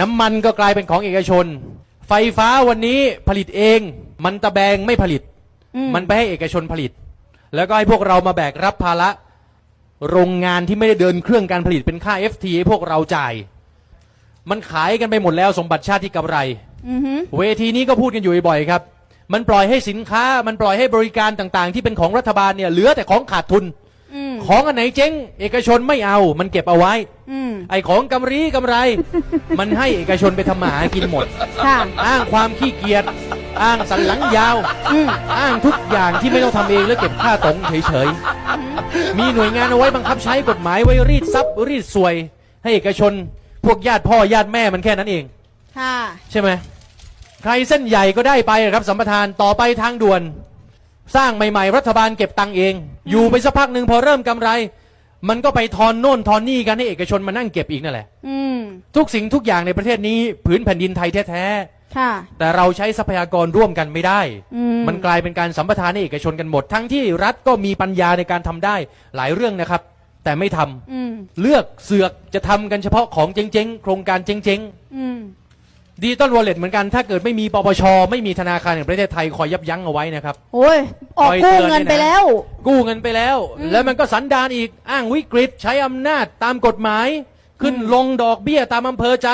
น้ำมันก็กลายเป็นของเอกชน ไฟฟ้าวันนี้ผลิตเอง มันตะแบงไม่ผลิตอืมมันไปให้เอกชนผลิต แล้วก็ให้พวกเรามาแบกรับภาระ โรงงานที่ไม่ได้เดินเครื่องการผลิตเป็นค่า FT ให้พวกเราจ่าย มันขายกันไปหมดแล้วสมบัติชาติที่กำไรอือหือเวทีนี้ก็พูดกันอยู่บ่อยๆครับ มันปล่อยให้สินค้า มันปล่อยให้บริการต่างๆ ที่เป็นของรัฐบาลเนี่ยเหลือแต่ของขาดทุนอืม ของอันไหนเจ๊ง เอกชนไม่เอา มันเก็บเอาไว้ อืมไอ้ของกำรีกำไร มันให้เอกชนไปทำมาหากินหมด ค่ะ อ้างความขี้เกียจ อ้างสันหลังยาว อืม อ้างทุกอย่างที่ไม่ต้องทำเองแล้วเก็บค่าตรงเฉยๆ มีหน่วยงานเอาไว้บังคับใช้กฎหมายไว้รีดทรัพย์รีดสวย ให้เอกชน พวกญาติพ่อญาติแม่มันแค่นั้นเอง ค่ะ ใช่ไหม ใครเส้นใหญ่ก็ได้ไปครับสัมปทานต่อไปทางด่วน สร้างใหม่ๆ รัฐบาลเก็บตังค์เอง อยู่ไปสักพักหนึ่งพอเริ่มกำไร มันก็ไปทอนโน่นทอนนี่กันให้เอกชนมานั่งเก็บอีกนั่นแหละ อืม ทุกสิ่งทุกอย่างในประเทศนี้ผืนแผ่นดินไทยแท้ค่ะ ๆแต่เราใช้ทรัพยากรร่วมกันไม่ได้ อืม มันกลายเป็นการสัมปทานให้เอกชนกันหมด ทั้งที่รัฐก็มีปัญญาในการทำได้หลายเรื่องนะครับ แต่ไม่ทำอืม เลือกเสือกจะทำกันเฉพาะของเจ๊งๆ โครงการเจ๊งๆอืม ดิจิตอลวอลเล็ตเหมือนกันถ้าเกิดไม่มีปปช ไม่มีธนาคารแห่งประเทศไทยคอยยับยั้งเอาไว้นะครับ โอ้ย ออกคอยกู้เตือนเงินด้วยนะไปแล้ว กู้เงินไปแล้วอืมแล้วมันก็สันดานอีกอ้างวิกฤตใช้อำนาจตามกฎหมาย ขึ้นอืมลงดอกเบี้ยตามอำเภอใจ